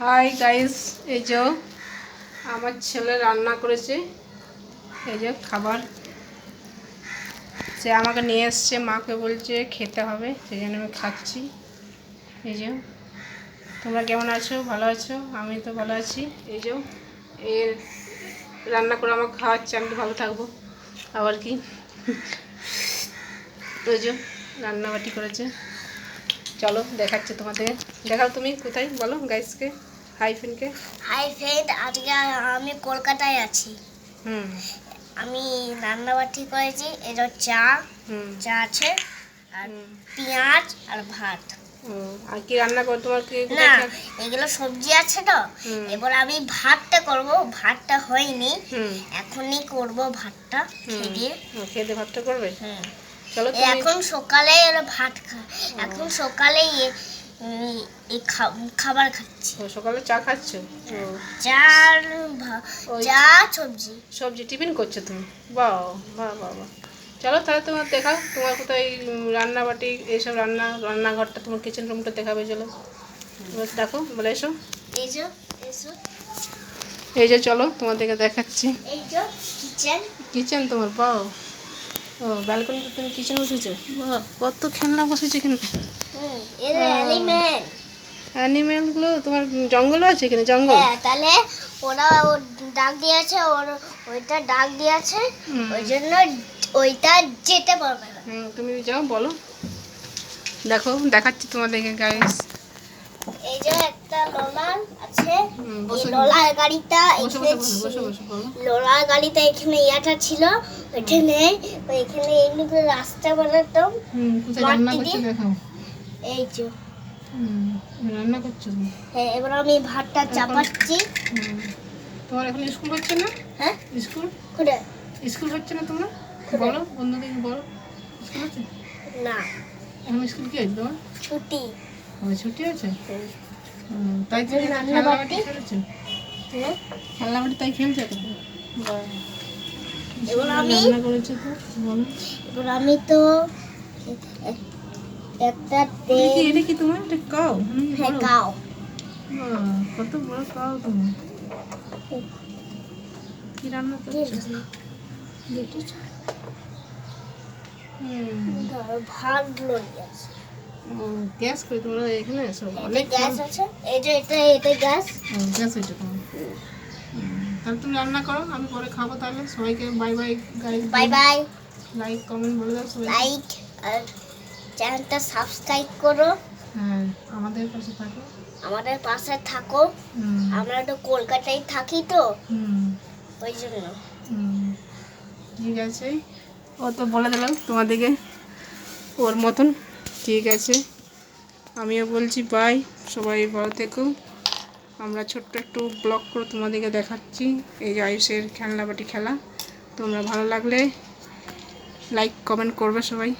Hi guys এই যে আমার ছেলে রান্না করেছে। এই যে খাবার। সে আমাকে নিয়ে এসছে, মাকে বলছে খেতে হবে, সেই জন্য আমি খাচ্ছি। এই যে। তোমরা কেমন আছো? ভালো আছো? আমি তো ভালো আছি। এই যে এর রান্না করে আমাকে খাওয়াচ্ছে, আমি ভালো থাকব। আবার কি? ওই যে রান্নাবাটি করেছে। চলো দেখাচ্ছে তোমাদের। দেখাও তুমি, কোথায়? বলো গাইসকে হাই ফ্রেন্ডকে হাই ফ্রেন্ড আজকে আমি কলকাতায় আছি। হুম। আমি রান্নাবাটি করেছি এটা চা। হুম। চা আছে আর। পেঁয়াজ আর ভাত। আর কি রান্না কর তোমার কি না এগুলো সবজি আছে তো। এবার আমি ভাতটা করব ভাতটা হয়নি। এখনই করব ভাতটা খেয়ে। দিয়ে ভাতটা করবে? হুম চলো এখন সকালে ভাত খা এখন সকালে এই খাবার খাচ্ছি। সকালে চা খাচ্ছ? চা চা সবজি। সবজি টিফিন করছ তুমি? বাহ বাহ বাহ বাহ। চলো তাহলে তোমার দেখাও তোমার কোথায় রান্নাবাটি এইসব রান্না রান্নাঘরটা তোমার কিচেন রুমটা দেখাবে চলো। দেখো বলে এসো। এই যে এসো। এই যে চলো তোমাদেরকে দেখাচ্ছি। এই যে কিচেন কিচেন তোমার বাও ও ব্যালকনিতে তুমি কিচেন বসেছো? কত খেলনা বসেছে এখানে। এলিমেন্ট অ্যানিমেলগুলো তোমার জঙ্গলও আছে এখানে? জঙ্গল? হ্যাঁ তাহলে ওরা ও ডাক দিয়েছে ওর ওইটা ডাক দিয়েছে ওই জন্য ওইটা যেতে পারবে না। হুম, তুমি যাও বলো। দেখো দেখাচ্ছি তোমাদেরকে গাইস এই যে একটা লোলার আছে এই লোলার গাড়িটা এখানে লোলার গাড়িটা এখানে ইয়াটা ছিল ওইখানে ওইখানে এমনি করে রাস্তা বানাতাম। হুম রান্না? করছ দেখাও। এই যে। রান্না করছ হ্যাঁ এবার আমি ভাতটা চাপাচ্ছি। তোমার এখন স্কুল হচ্ছে না? হ্যাঁ? স্কুল? করে স্কুল হচ্ছে না তোমার? বলো বন্ধুদেরকে বলো। স্কুল হচ্ছে? না। এখন স্কুল কি আছে তোমার? ছুটি। ও ছুটি আছে তাই তুমি রান্না খেলনাবাটি বাটি? খেলেছো? খেলনাবাটি তাই খেলছো তো এবার আমি- রান্না করেছ তো এবার আমি তো এক- একটা এটা কি তোমার এটা কাউ হুম, হ্যাঁ বলো। কাও কত বড় কি রান্না করছ ভাত গ্যাস তোমরা এখানে অনেক গ্যাস আছে এটা এটা গ্যাস তোমার তাহলে তুমি রান্না করো আমি পরে খাব তাহলে। সবাইকে bye bye bye bye like comment বলে দাও সবাই লাইক আর চ্যানেলটা সাবস্ক্রাইব করো। হ্যাঁ আমাদের পাশে থাকো। আমাদের পাশে থাকো। আমরা তো কলকাতায় থাকি তো। হুম, ওই জন্য। ঠিক আছে। ও তো বলে দিলাম তোমাদেরকে ওর মতন। ঠিক আছে। আমিও বলছি বাই সবাই ভালো থেকো। আমরা ছোট্ট একটু ব্লগ করে তোমাদেরকে দেখাচ্ছি। এই যে আয়ুষের খেলনাবাটি খেলা। তোমরা ভালো লাগলে লাইক কমেন্ট করবে সবাই।